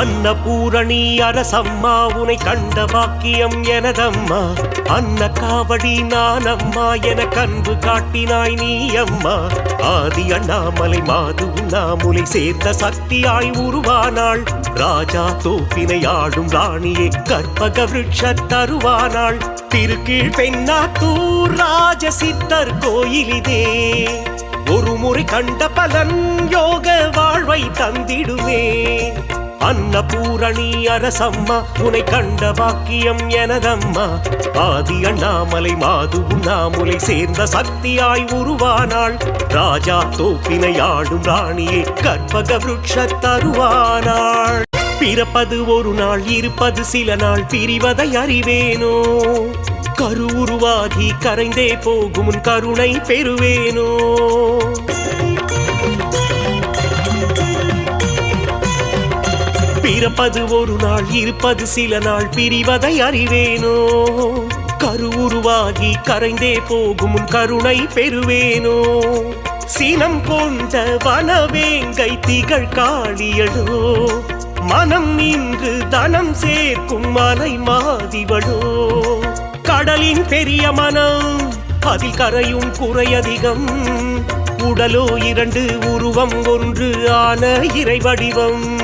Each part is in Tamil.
அன்னபூரணி அரசம்மா உனை கண்ட பாக்கியம் எனதம்மா. அன்ன காவடி நான் அம்மா என கன்பு காட்டினாய் நீ அம்மா ஆதி அண்ணாமலை மாது நாமுலை சேர்த்த சக்தியாய் உருவானாள். ராஜா தோப்பினை ஆடும் ராணியை கற்பக விருட்ச தருவானாள். திருக்கீழ் பெண்ணாத்தூர் ராஜ சித்தர் கோயிலிதே. ஒரு முறை கண்ட பலன் யோக வாழ்வை தந்திடுமே. அன்னபூரணி அரசம்மா உனை கண்ட பாக்கியம் எனதம்மா. ஆதி அண்ணாமலை மாது உண்ணாமுலை சேர்ந்த சக்தியாய் உருவானாள். ராஜா தோப்பினை ஆடும் ராணியே கற்பக விருட்ச தருவானாள். பிறப்பது ஒரு நாள் இருப்பது சில நாள் பிரிவதை அறிவேனோ? கரு உருவாகி கரைந்தே போகும் கருணை பெறுவேனோ? பிறப்பது ஒரு நாள் இருப்பது சில நாள். பிரிவதை அறிவேனோ? கரு உருவாகி கரைந்தே போகும் கருணை பெறுவேனோ? சினம் கொண்ட வனவேங்கை திகழ் காளியடோ? மனம் நின்று தனம் சேர்க்கும் மலை மாதிவடோ? கடலின் பெரிய மனம் அதில் கரையும் குறையதிகம். உடலோ இரண்டு உருவம் ஒன்று ஆன இறை வடிவம்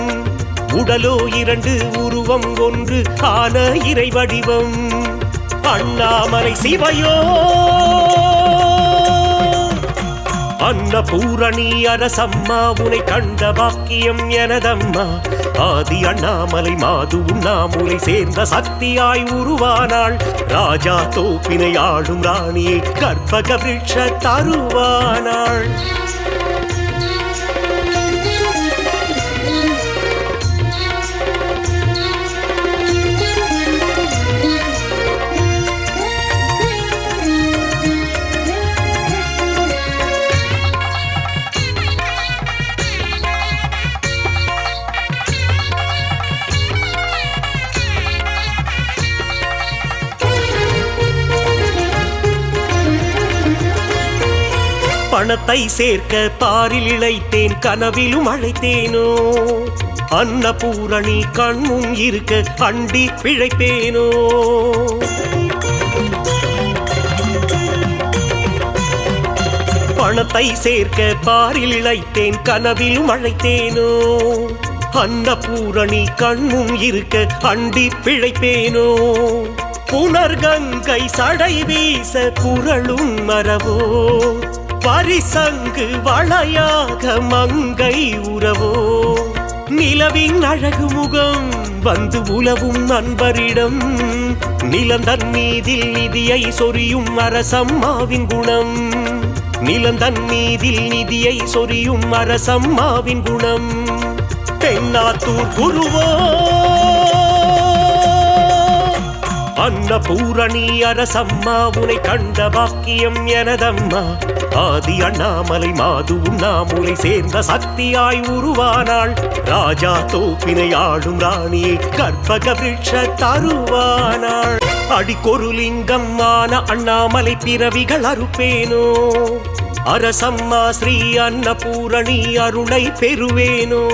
உடலோ இரண்டு உருவம் ஒன்று ஆன இறை வடிவம். அண்ணாமலை சிவையோ! அன்ன பூரணி அரசம்மா உனை கண்ட பாக்கியம் எனதம்மா. ஆதி அண்ணாமலை மாது உண்ணாமுலை சேர்ந்த சக்தியாய் உருவானாள். ராஜா தோப்பினை ஆளும் ராணியை கற்பக விருட்ச தருவானாள். பணத்தை சேர்க்க பாரில் இழைத்தேன் கனவிலும் அழைத்தேனோ? அன்னபூரணி கண்முன் இருக்க அண்டி பிழைப்பேனோ? பணத்தை சேர்க்க பாரில் இழைத்தேன் கனவிலும் அழைத்தேனோ? அன்னபூரணி கண்முன் இருக்க அண்டி பிழைப்பேனோ? புனர்கங்கை சடை வீச புரளும் மரவோ பரிசங்கு வளையாக மங்கை உறவோ? நிலவின் அழகு முகம் வந்து உலவும் நண்பரிடம். நிலந்தன் மீதில் நிதியை சொரியும் அரசம்மாவின் குணம். நிலந்தன் மீதில் நிதியை சொரியும் அரசம்மாவின் குணம். தென்னாத்தூர் குருவோ? அன்னபூரணி அரசம்மா உனை கண்ட பாக்கியம் எனதம்மா. ஆதி அண்ணாமலை மாது உண்ணாமுலை சேர்ந்த சக்தியாய் உருவானாள். ராஜா தோப்பினை ஆளும் ராணியை கற்பக விருட்ச தருவானாள். அடிக்கொரு லிங்கம் ஆன அண்ணாமலை பிறவிகள் அறுப்பேனோ? அரசம்மா ஸ்ரீ அன்னபூரணி அருளை பெறுவேனோ?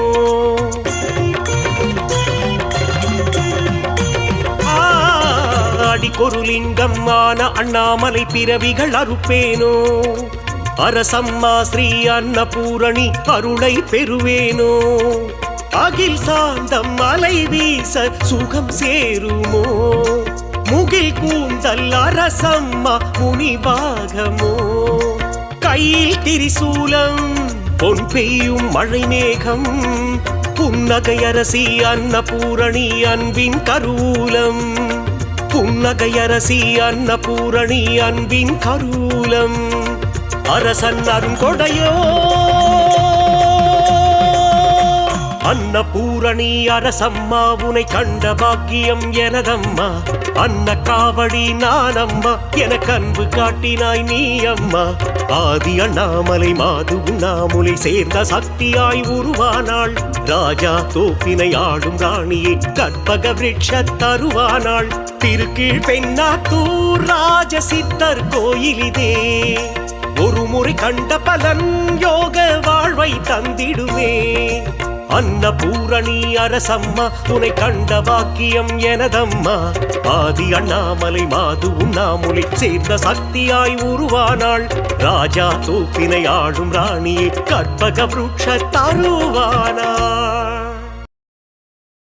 அடிக்கொரு கொருலிங்கம் ஆன அண்ணாமலை பிறவிகள் அறுப்பேனோ? அரசம்மா ஸ்ரீ அன்னபூரணி அருளை பெறுவேனோ? அகில் சாந்தம் மலை வீச சுகம் சேருமோ? முகில் கூந்தல் அரசம்மா முனிபாகமோ கையில் திரிசூலம் பொன் பெய்யும் மழை மேகம் புன்னகை அரசி அன்னபூரணி அன்பின் கருவூலம். புன்னகையரசி அன்னபூரணி அன்பின் கருவூலம் அரசன் அருங்கொடையோ அன்னபூரணி அரசம்மா உனை கண்ட பாக்கியம் எனதம்மா. அன்ன காவடி நானம்மா அம்மா எனக்கு அன்பு காட்டினாய் நீ அம்மா ஆதி அண்ணாமலை மாது உண்ணாமுலை சேர்ந்த சக்தியாய் உருவானாள். ராஜா தோப்பினை ஆடும் ராணியை கற்பக விரட்ச தருவானாள். திருக்கீழ் பெண்ணாத்தூர் ராஜ சித்தர் கோயிலிதே. ஒரு முறை கண்ட பலன் யோக வாழ்வை தந்திடுவே அன்ன பூரணி அரசம்மா உனை கண்ட வாக்கியம் எனதம்மா. ஆதி அண்ணாமலை மாது உண்ணாமொழி சேர்ந்த சக்தியாய் உருவானாள். ராஜா தூப்பினை ஆளும் ராணியை கற்பக விருட்ச தருவானாள்